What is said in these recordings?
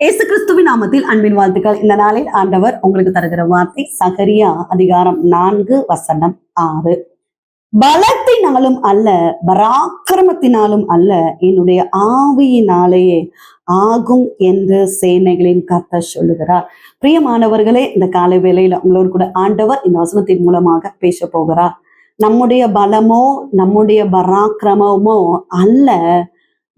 இயேசு கிறிஸ்துவின் நாமத்தில் அன்பின் வாழ்த்துக்கள். இந்த நாளில் ஆண்டவர் உங்களுக்கு தருகிற வார்த்தை சகரியா அதிகாரம் நான்கு வசனம் ஆறு. பலத்தினாலும் அல்ல பராக்கிரமத்தினாலும் அல்ல என்னுடைய ஆவியினாலேயே ஆகும் என்று சேனைகளின் கர்த்தர் சொல்லுகிறார். பிரியமானவர்களே இந்த காலை வேளையில உங்களோடு கூட ஆண்டவர் இந்த வசனத்தின் மூலமாக பேச போகிறார். நம்முடைய பலமோ நம்முடைய பராக்கிரமமோ அல்ல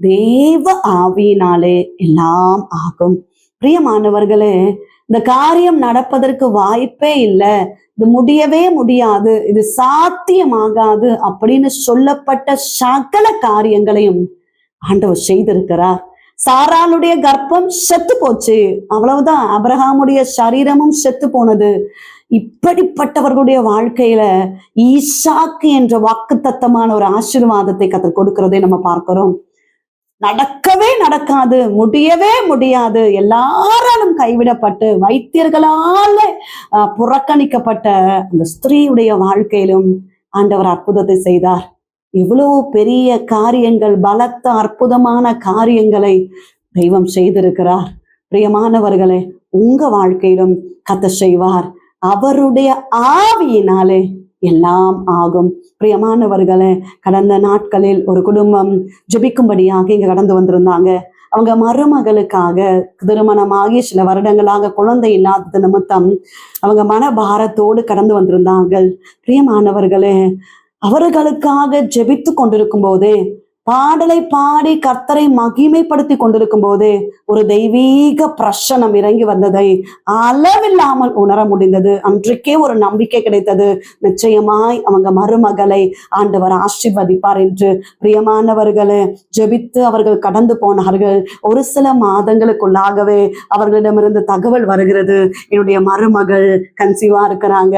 தேவ ஆவியினாலே எல்லாம் ஆகும். பிரியமானவர்களே இந்த காரியம் நடப்பதற்கு வாய்ப்பே இல்லை. இது முடியவே முடியாது. இது சாத்தியமாகாது அப்படின்னு சொல்லப்பட்ட சகல காரியங்களையும் ஆண்டவர் செய்திருக்கிறார். சாராளுடைய கர்ப்பம் செத்து போச்சு. அவ்வளவுதான். அபிரகாமுடைய சரீரமும் செத்து போனது. இப்படிப்பட்டவர்களுடைய வாழ்க்கையில ஈசாக்கு என்ற வாக்குத்தத்தமான ஒரு ஆசீர்வாதத்தை கத்தர் கொடுக்கிறதை நம்ம பார்க்கிறோம். நடக்கவே நடக்காது முடியவே முடியாது. எல்லாராலும் கைவிடப்பட்டு வைத்தியர்களால புறக்கணிக்கப்பட்ட அந்த ஸ்திரீயுடைய வாழ்க்கையிலும் ஆண்டவர் அற்புதத்தை செய்தார். இவ்வளவு பெரிய காரியங்கள் பலத்த அற்புதமான காரியங்களை தெய்வம் செய்திருக்கிறார். பிரியமானவர்களே உங்க வாழ்க்கையிலும் கத்த செய்வார். அவருடைய ஆவியினாலே எல்லாம் ஆகும். பிரியமானவர்களே கடந்த நாட்களில் ஒரு குடும்பம் ஜெபிக்கும்படியாக இங்க கடந்து வந்திருந்தாங்க. அவங்க மருமகளுக்காக திருமணமாகி சில வருடங்களாக குழந்தை இல்லாதது நிமித்தம் அவங்க மனபாரத்தோடு கடந்து வந்திருந்தார்கள். பிரியமானவர்களே அவர்களுக்காக ஜெபித்து கொண்டிருக்கும் போதே பாடலை பாடி கர்த்தரை மகிமைப்படுத்தி கொண்டிருக்கும் போது ஒரு தெய்வீக பிரசனம் இறங்கி வந்ததை அளவில்லாமல் உணர முடிந்தது. அன்றைக்கே ஒரு நம்பிக்கை கிடைத்தது. நிச்சயமாய் அவங்க மருமகளை ஆண்டவர் ஆசிர்வதிப்பார் என்று. பிரியமானவர்களே ஜெபித்து அவர்கள் கடந்து போனார்கள். ஒரு சில மாதங்களுக்குள்ளாகவே அவர்களிடமிருந்து தகவல் வருகிறது. என்னுடைய மருமகள் கன்சீவா இருக்கிறாங்க.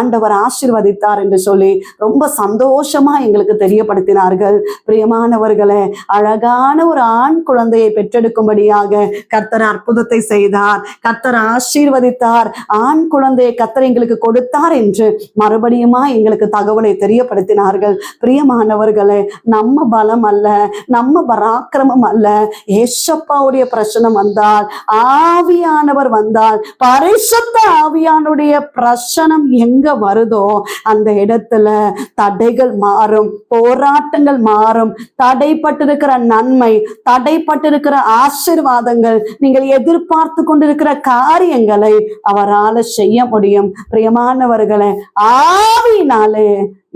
ஆண்டவர் ஆசிர்வதித்தார் என்று சொல்லி ரொம்ப சந்தோஷமா எங்களுக்கு தெரியப்படுத்தினார்கள். பிரியமான பிரியமானவர்களே அழகான ஒரு ஆண் குழந்தையை பெற்றெடுக்கும்படியாக கர்த்தர் அற்புதத்தை செய்தார். கர்த்தர் ஆசீர்வதித்தார். ஆண் குழந்தையை கர்த்தர் எங்களுக்கு கொடுத்தார் என்று மறுபடியுமா எங்களுக்கு தகவலை தெரியப்படுத்தினார்கள். பிரியமானவர்களே நம்ம பலம் அல்ல நம்ம பராக்கிரமம் அல்ல. ஏசப்பாவுடைய பிரச்சனம் வந்தால் ஆவியானவர் வந்தால் பரிசுத்த ஆவியானுடைய பிரசனம் எங்க வருதோ அந்த இடத்துல தடைகள் மாறும் போராட்டங்கள் மாறும் தடைப்பட்டிருக்கிற நன்மை தடைப்பட்டிருக்கிற ஆசீர்வாதங்கள் நீங்கள் எதிர்பார்த்து கொண்டிருக்கிற காரியங்களை அவரால செய்ய முடியும். பிரியமானவர்களை ஆவினாலே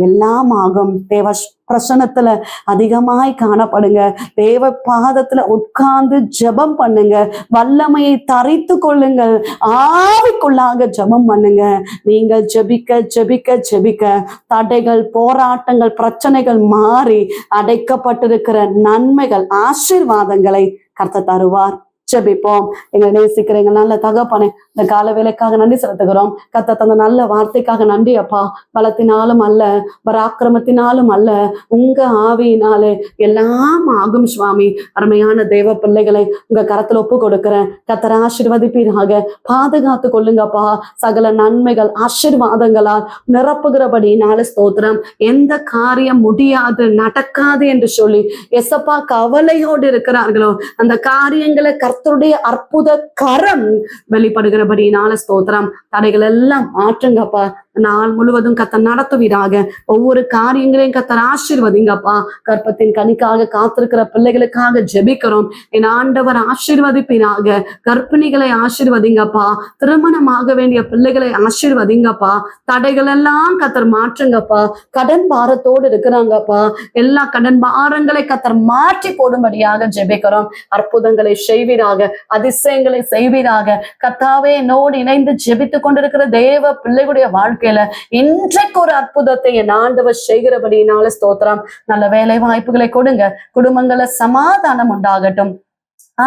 எல்லாம் ஆகும் தேவ பிரசனத்துல அதிகமாய் காணப்படுங்க. தேவ பாதத்துல உட்கார்ந்து ஜெபம் பண்ணுங்க. வல்லமையை தரித்து கொள்ளுங்கள். ஆவிக்குள்ளாக ஜெபம் பண்ணுங்க. நீங்கள் ஜெபிக்க ஜெபிக்க ஜெபிக்க. தடைகள் போராட்டங்கள் பிரச்சனைகள் மாறி அடைக்கப்பட்டிருக்கிற நன்மைகள் ஆசீர்வாதங்களை கர்த்த தருவார். ஜெபிப்போம். எங்களை நேசிக்கிற எங்க நல்ல தகப்பனே இந்த கால வேலைக்காக நன்றி செலுத்துகிறோம். கத்த தந்த நல்ல வார்த்தைக்காக நன்றி அப்பா. பலத்தினாலும் அல்ல பராக்கிரமத்தினாலும் அல்ல உங்க ஆவியினாலே எல்லாம் ஆகும் சுவாமி. அருமையான தேவ பிள்ளைகளை உங்க கரத்துல ஒப்பு கொடுக்கிறேன். கத்தர ஆசிர்வதிப்பீராக. பாதுகாத்து கொள்ளுங்கப்பா சகல நன்மைகள் ஆசீர்வாதங்களால் நிரப்புகிறபடினால ஸ்தோத்திரம். எந்த காரியம் முடியாது நடக்காது என்று சொல்லி எசப்பா கவலையோடு இருக்கிறார்களோ அந்த காரியங்களை கர்த்தருடைய அற்புத கரம் வெளிப்படுகிறபடினால ஸ்தோத்திரம். தடைகள் எல்லாம் மாற்றுங்கப்பா. நாள் முழுவதும் கத்த நடத்துவீராக. ஒவ்வொரு காரியங்களையும் கத்தர் ஆசீர்வதிங்கப்பா. கற்பத்தின் கனிக்காக காத்திருக்கிற பிள்ளைகளுக்காக ஜெபிக்கிறோம். என் ஆண்டவர் ஆசீர்வதிப்பினாக கற்பிணிகளை ஆசீர்வதிங்கப்பா. திருமணமாக வேண்டிய பிள்ளைகளை ஆசீர்வதிங்கப்பா. தடைகள் எல்லாம் கத்தர் மாற்றுங்கப்பா. கடன் பாரத்தோடு இருக்கிறாங்கப்பா. எல்லா கடன் பாரங்களை கத்தர் மாற்றி போடும்படியாக ஜெபிக்கிறோம். அற்புதங்களை செய்வீராக. அதிசயங்களை செய்வீராக. கத்தாவே என்னோடு இணைந்து ஜெபித்து கொண்டிருக்கிற தேவ பிள்ளைகளுடைய வாழ்க்கை வாழ்க்கையில இன்றைக்கு ஒரு அற்புதத்தை என் ஆண்டவர் செய்கிறபடினால ஸ்தோத்திரம். நல்ல வேலை வாய்ப்புகளை கொடுங்க. குடும்பங்கள சமாதானம் உண்டாகட்டும்.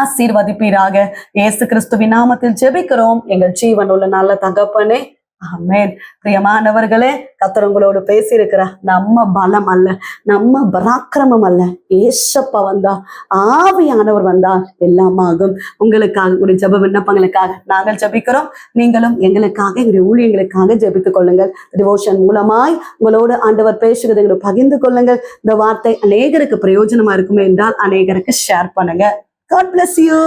ஆசீர்வதிப்பீராக. இயேசு கிறிஸ்துவின் நாமத்தில் ஜெபிக்கிறோம். எங்கள் ஜீவன் உள்ள நல்ல தகப்பனே ஆமென். பிரியமானவர்களே கர்த்தர் உங்களோடு பேசியிருக்கிற நம்ம பலம் அல்ல நம்ம பராக்கிரமம் அல்ல. ஏசப்ப வந்தா ஆவியானவர் வந்தா எல்லாமாகும். உங்களுக்காக உடைய ஜெப விண்ணப்பங்களுக்காக நாங்கள் ஜெபிக்கிறோம். நீங்களும் எங்களுக்காக எங்களுடைய ஊழியங்களுக்காக ஜெபித்துக் கொள்ளுங்கள். டிவோஷன் மூலமாய் உங்களோடு ஆண்டவர் பேசுகிறது எங்களை பகிர்ந்து கொள்ளுங்கள். இந்த வார்த்தை அநேகருக்கு பிரயோஜனமா இருக்குமே என்றால் அநேகருக்கு ஷேர் பண்ணுங்க. God bless you